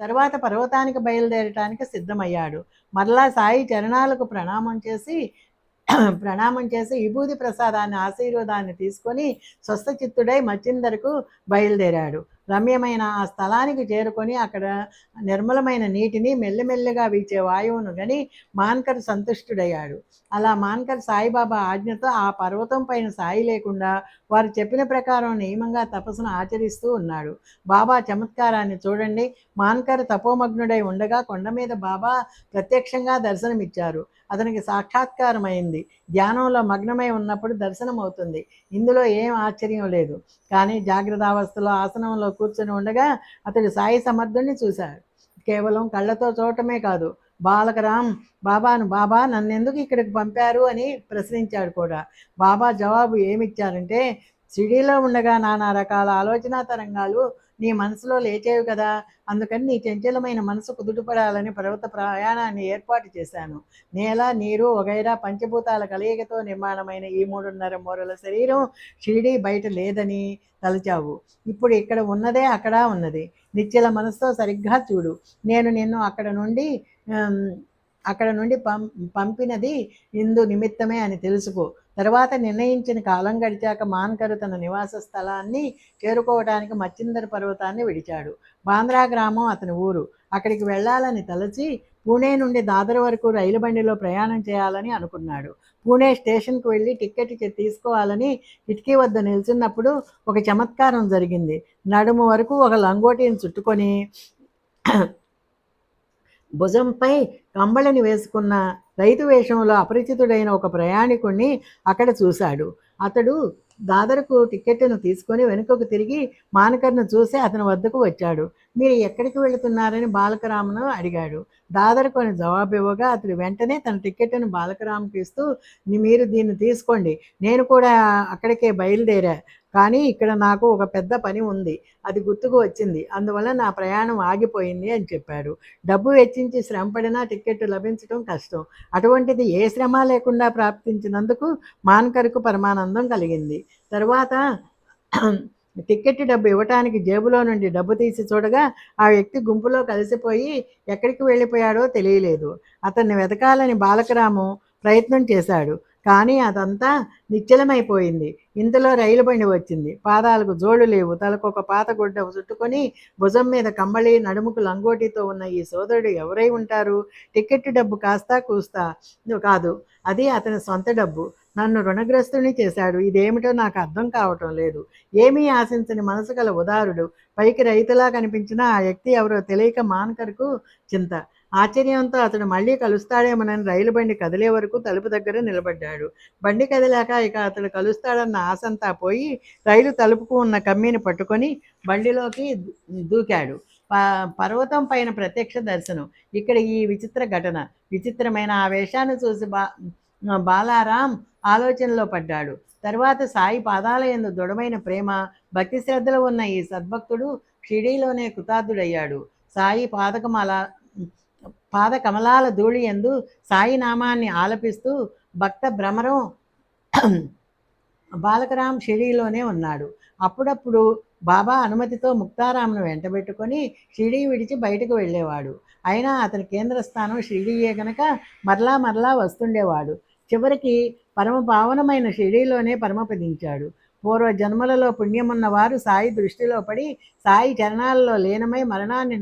తర్వాత పర్వతానికి బయలుదేరటానికి సిద్ధమయ్యాడు. మరలా సాయి చరణాలకు ప్రణామం చేసి ప్రణామం చేసి విభూతి ప్రసాదాన్ని ఆశీర్వాదాన్ని తీసుకొని స్వస్థచిత్తుడై మచ్చిందరకు బయలుదేరాడు. రమ్యమైన ఆ స్థలానికి చేరుకొని అక్కడ నిర్మలమైన నీటిని మెల్లమెల్లగా వీచే వాయువును గని మాన్కర్ సంతుష్టుడయ్యాడు. అలా మాన్కర్ సాయిబాబా ఆజ్ఞతో ఆ పర్వతం పైన సాయి లేకుండా వారు చెప్పిన ప్రకారం నియమంగా తపస్సును ఆచరిస్తూ ఉన్నాడు. బాబా చమత్కారాన్ని చూడండి. మాన్కర్ తపోమగ్నుడై ఉండగా కొండ మీద బాబా ప్రత్యక్షంగా దర్శనమిచ్చారు. అతనికి సాక్షాత్కారమైంది. ధ్యానంలో మగ్నమై ఉన్నప్పుడు దర్శనం అవుతుంది ఇందులో ఏం ఆశ్చర్యం లేదు. కానీ జాగ్రత్త అవస్థలో ఆసనంలో కూర్చొని ఉండగా అతడు సాయి సమర్థుణ్ణి చూశాడు. కేవలం కళ్ళతో చూడటమే కాదు బాలకరాం బాబాను బాబా నన్నెందుకు ఇక్కడికి పంపారు? అని ప్రశ్నించాడు కూడా. బాబా జవాబు ఏమిచ్చారంటే సిడీలో ఉండగా నానా రకాల ఆలోచన తరంగాలు నీ మనసులో లేచేవి కదా అందుకని నీ చంచలమైన మనసు కుదుటపడాలని పర్వత ప్రయాణాన్ని ఏర్పాటు చేశాను. నేల నీరు వగైరా పంచభూతాల కలయికతో నిర్మాణమైన ఈ మూడున్నర మూరల శరీరం షిరిడి బయట లేదని తలచావు. ఇప్పుడు ఇక్కడ ఉన్నదే అక్కడ ఉన్నది. నిశ్చల మనసుతో సరిగ్గా చూడు. నేను నిన్ను అక్కడ నుండి అక్కడ నుండి పం పంపినది ఇందు నిమిత్తమే అని తెలుసుకో. తర్వాత నిర్ణయించిన కాలం గడిచాక మాన్కరు తన నివాస స్థలాన్ని చేరుకోవడానికి మచ్చిందర్ పర్వతాన్ని విడిచాడు. బాంద్రా గ్రామం అతని ఊరు. అక్కడికి వెళ్ళాలని తలచి పూణే నుండి దాదర్ వరకు రైలు బండిలో ప్రయాణం చేయాలని అనుకున్నాడు. పూణే స్టేషన్కు వెళ్ళి టిక్కెట్ తీసుకోవాలని కిటికీ వద్ద నిల్చున్నప్పుడు ఒక చమత్కారం జరిగింది. నడుము వరకు ఒక లంగోటిని చుట్టుకొని భుజంపై కంబళిని వేసుకున్న రైతు వేషంలో అపరిచితుడైన ఒక ప్రయాణికుణ్ణి అక్కడ చూశాడు. అతడు దాదరకు టిక్కెట్ను తీసుకొని వెనుకకు తిరిగి మానకర్ను చూసి అతని వద్దకు వచ్చాడు. మీరు ఎక్కడికి వెళుతున్నారని బాలకరామును అడిగాడు. దాదర్ అని జవాబు ఇవ్వగా అతడు వెంటనే తన టిక్కెట్ను బాలకరాముకి ఇస్తూ మీరు దీన్ని తీసుకోండి. నేను కూడా అక్కడికే బయలుదేరా. కానీ ఇక్కడ నాకు ఒక పెద్ద పని ఉంది. అది గుర్తుకు వచ్చింది. అందువల్ల నా ప్రయాణం ఆగిపోయింది అని చెప్పాడు. డబ్బు వెచ్చించి శ్రమ పడినా టిక్కెట్ లభించడం కష్టం. అటువంటిది ఏ శ్రమ లేకుండా ప్రాప్తించినందుకు మాన్కర్కు పరమానందం కలిగింది. తర్వాత టిక్కెట్ డబ్బు ఇవ్వటానికి జేబులో నుండి డబ్బు తీసి చూడగా ఆ వ్యక్తి గుంపులో కలిసిపోయి ఎక్కడికి వెళ్ళిపోయాడో తెలియలేదు. అతన్ని వెతకాలని బాలకరాము ప్రయత్నం చేశాడు. కానీ అదంతా నిశ్చలమైపోయింది. ఇంతలో రైలు బండి వచ్చింది. పాదాలకు జోడు లేవు. తలకు ఒక పాత గుడ్డ చుట్టుకొని భుజం మీద కమ్మళి నడుముకు లంగోటితో ఉన్న ఈ సోదరుడు ఎవరై ఉంటారు? టికెట్ డబ్బు కాస్తా కూస్తా. కాదు అది అతని సొంత డబ్బు. నన్ను రుణగ్రస్తుని చేశాడు. ఇదేమిటో నాకు అర్థం కావటం లేదు. ఏమీ ఆశించని మనసు గల ఉదారుడు పైకి రైతులా కనిపించిన ఆ వ్యక్తి ఎవరో తెలియక మాన్కర్కు చింత. ఆశ్చర్యంతో అతడు మళ్ళీ కలుస్తాడేమోనని రైలు బండి కదిలే వరకు తలుపు దగ్గర నిలబడ్డాడు. బండి కదిలాక ఇక అతడు కలుస్తాడన్న ఆశంతా పోయి రైలు తలుపుకు ఉన్న కమ్మీని పట్టుకొని బండిలోకి దూకాడు. పర్వతం పైన ప్రత్యక్ష దర్శనం. ఇక్కడ ఈ విచిత్ర ఘటన. విచిత్రమైన ఆ వేషాన్ని చూసి బా బాలారాం ఆలోచనలో పడ్డాడు. తర్వాత సాయి పాదాల ఎందు దృఢమైన ప్రేమ భక్తి శ్రద్ధలు ఉన్న ఈ సద్భక్తుడు షిడీలోనే కృతార్థుడయ్యాడు. సాయి పాదకమల పాద కమలాల ధూళి ఎందు సాయి నామాన్ని ఆలపిస్తూ భక్త భ్రమరం బాలకరాం షిడీలోనే ఉన్నాడు. అప్పుడప్పుడు బాబా అనుమతితో ముక్తారాంను వెంటబెట్టుకొని షిడీ విడిచి బయటకు వెళ్ళేవాడు. అయినా అతని కేంద్రస్థానం షిడీయే గనక మరలా మరలా వస్తుండేవాడు. చివరికి పరమ పావనమైన షిడీలోనే పరమపదించాడు. పూర్వ జన్మలలో పుణ్యమున్నవారు సాయి దృష్టిలో పడి సాయి చరణాలలో లీనమై మరణాన్ని